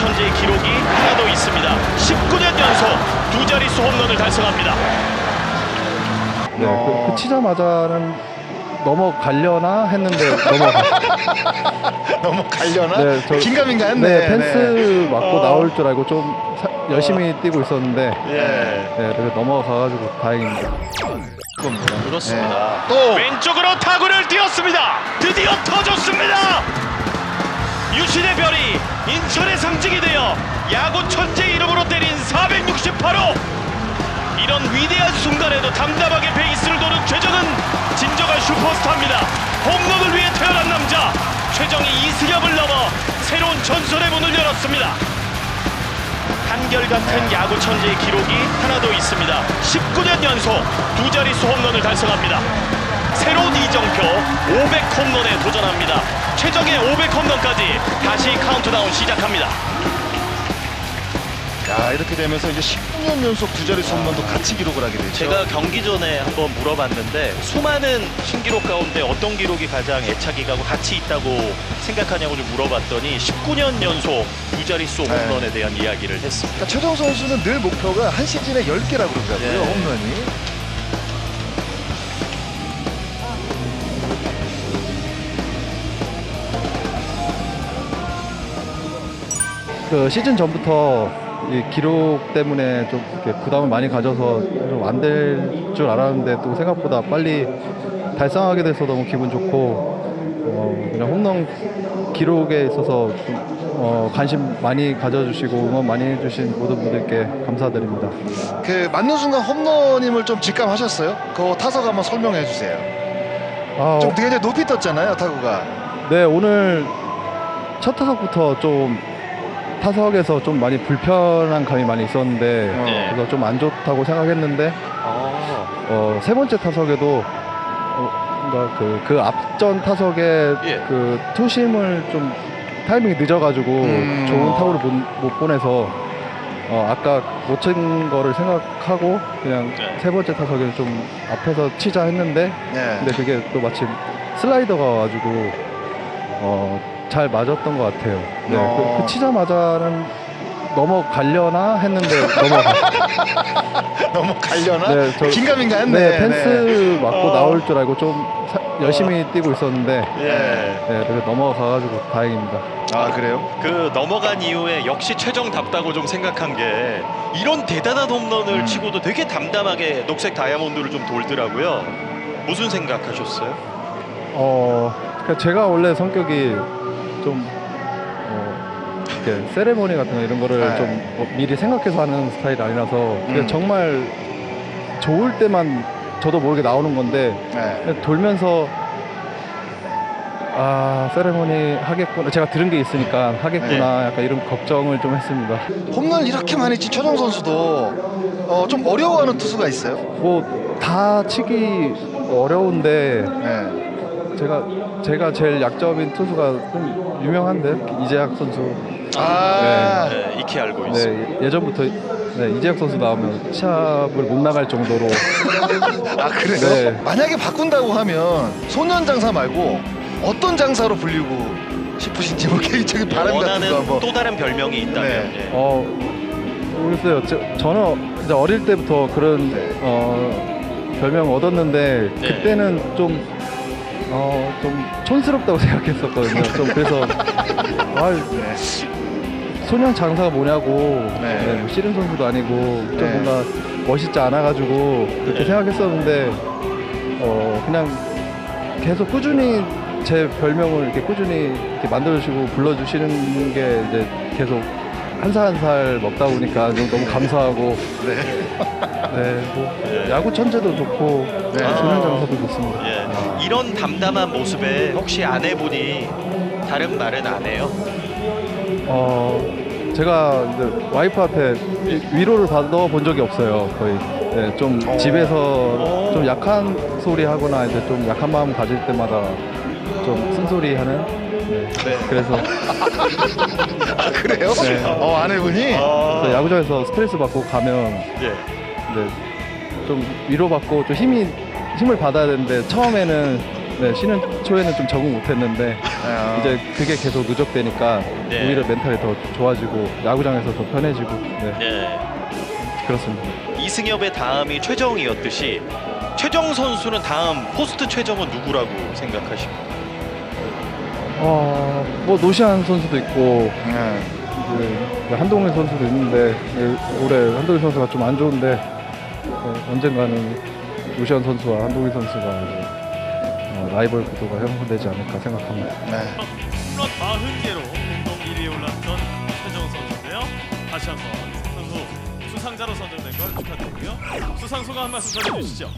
현재의 기록이 하나 더 있습니다. 19년 연속 두 자릿수 홈런을 달성합니다. 네, 그, 어. 그 치자마자는 넘어가려나 했는데 넘어 넘어가려나? 네, 저- 긴가민가 했네. 네, 펜스 네. 맞고 어. 나올 줄 알고 좀 사- 열심히 어. 뛰고 있었는데 예. 네, 그래서 넘어가가지고 다행입니다. 그렇습니다. 네. 또! 왼쪽으로 타구를 띄었습니다. 드디어 터졌습니다. 유신의 별이 인천의 상징이 되어 야구 천재 이름으로 때린 468호. 이런 위대한 순간에도 담담하게 베이스를 도는 최정은 진정한 슈퍼스타입니다. 홈런을 위해 태어난 남자 최정이 이승엽을 넘어 새로운 전설의 문을 열었습니다. 한결같은 야구 천재의 기록이 하나 더 있습니다. 19년 연속 두 자릿수 홈런을 달성합니다. 새로운 이정표 500 홈런에 도전합니다. 최정의 500 홈런까지 다시 카운트다운 시작합니다. 야 이렇게 되면서 이제 19년 연속 두 자리 홈런도 같이 기록을 하게 되죠. 제가 경기 전에 한번 물어봤는데 수많은 신기록 가운데 어떤 기록이 가장 애착이 가고 가치 있다고 생각하냐고 좀 물어봤더니 19년 연속 두 자릿수 네. 홈런에 대한 이야기를 했습니다. 그러니까 최정 선수는 늘 목표가 한 시즌에 10개라고 그러더라고요. 네. 홈런이. 그 시즌 전부터 이 기록 때문에 좀 이렇게 부담을 많이 가져서 좀 안 될 줄 알았는데 또 생각보다 빨리 달성하게 돼서 너무 기분 좋고 어, 그냥 홈런 기록에 있어서 좀, 어, 관심 많이 가져주시고 응원 많이 해주신 모든 분들께 감사드립니다. 그 맞는 순간 홈런임을 좀 직감하셨어요? 그 타석 한번 설명해 주세요. 아, 좀 되게 높이 떴잖아요, 타구가. 네 오늘 첫 타석부터 좀 타석에서 좀 많이 불편한 감이 많이 있었는데 네. 그래서 좀 안 좋다고 생각했는데 어, 세 번째 타석에도 어, 뭔가 그, 그 앞전 타석에 예. 그 투심을 좀 타이밍이 늦어가지고 음. 좋은 타구를 못, 못 보내서 어, 아까 못친 거를 생각하고 그냥 네. 세 번째 타석에 좀 앞에서 치자 했는데 네. 근데 그게 또 마침 슬라이더가 와가지고 어, 잘 맞았던 것 같아요. 네, 어. 그, 그 치자마자는 넘어가려나 했는데 넘어가. 너무 갈려나? 네, 저- 긴가민가 했네. 네, 펜스 맞고 어. 나올 줄 알고 좀 사- 열심히 뛰고 있었는데 예. 네, 그래서 넘어가가지고 다행입니다. 아 그래요? 그 넘어간 이후에 역시 최정 답다고 좀 생각한 게 이런 대단한 홈런을 음. 치고도 되게 담담하게 녹색 다이아몬드를 좀 돌더라고요. 무슨 생각하셨어요? 어, 그러니까 제가 원래 성격이 좀 어, 이렇게 세레모니 같은 거 이런 거를 네. 좀 어, 미리 생각해서 하는 스타일이 아니라서 그냥 음. 정말 좋을 때만 저도 모르게 나오는 건데 네. 그냥 돌면서 아 세레모니 하겠구나 제가 들은 게 있으니까 하겠구나 약간 이런 걱정을 좀 했습니다. 홈런 이렇게 많이 친 최정 선수도 어, 좀 어려워하는 투수가 있어요. 뭐 다 치기 어려운데 네. 제가 제가 제일 약점인 투수가 좀 유명한데 이재학 선수. 아, 네, 익히 알고 있습니다. 네 예전부터 네, 이재학 선수 나오면 시합을 못 나갈 정도로 아 그래요? 네. 만약에 바꾼다고 하면 소년 장사 말고 어떤 장사로 불리고 싶으신지 뭐 개인적인 바람 같은 거 원하는 한번. 또 다른 별명이 있다면 네. 예. 어 모르겠어요. 저, 저는 이제 어릴 때부터 그런 네. 어, 별명 얻었는데 네. 그때는 좀 어, 좀 촌스럽다고 생각했었거든요. 좀 그래서 아, 네. 소년 장사가 뭐냐고 네. 네, 뭐 씨름 선수도 아니고 좀 네. 뭔가 멋있지 않아가지고 그렇게 네. 생각했었는데 어 그냥 계속 꾸준히 제 별명을 이렇게 꾸준히 이렇게 만들어주시고 불러주시는 게 이제 계속 한 살 한 살 먹다 보니까 너무, 너무 감사하고 네. 네, 뭐 네. 야구 천재도 좋고 네. 소년 장사도 좋습니다. 예. 이런 담담한 모습에 혹시 아내분이 다른 말은 안 해요? 어 제가 이제 와이프한테 위- 위로를 받아 본 적이 없어요 거의 네, 좀 어. 집에서 좀 약한 소리 하거나 이제 좀 약한 마음 가질 때마다 좀 쓴소리 하는 네, 네. 그래서 아 그래요? 네. 어 아내분이. 아, 그래서 야구장에서 스트레스 받고 가면 예. 이제 좀 위로받고 좀 힘이 힘을 받아야 되는데 처음에는 네, 쉬는 초에는 좀 적응 못했는데 아, 이제 그게 계속 누적되니까 네. 오히려 멘탈이 더 좋아지고 야구장에서 더 편해지고 네, 예. 그렇습니다. 이승엽의 다음이 최정이었듯이 최정 선수는 다음 포스트 최정은 누구라고 생각하십니까? 어, 뭐 노시안 선수도 있고 네. 이제 한동일 선수도 있는데 예, 올해 한동일 선수가 좀 안 좋은데 예, 언젠가는 노시안 선수와 한동일 선수가 이제 어, 라이벌 구도가 형성되지 않을까 생각합니다. 네. 홈런 40개로 공동 1위에 올랐던 최정 선수인데요. 다시 한번 선수 수상자로 선정된 걸 축하드리고요. 수상 소감 한 말씀 전해주시죠.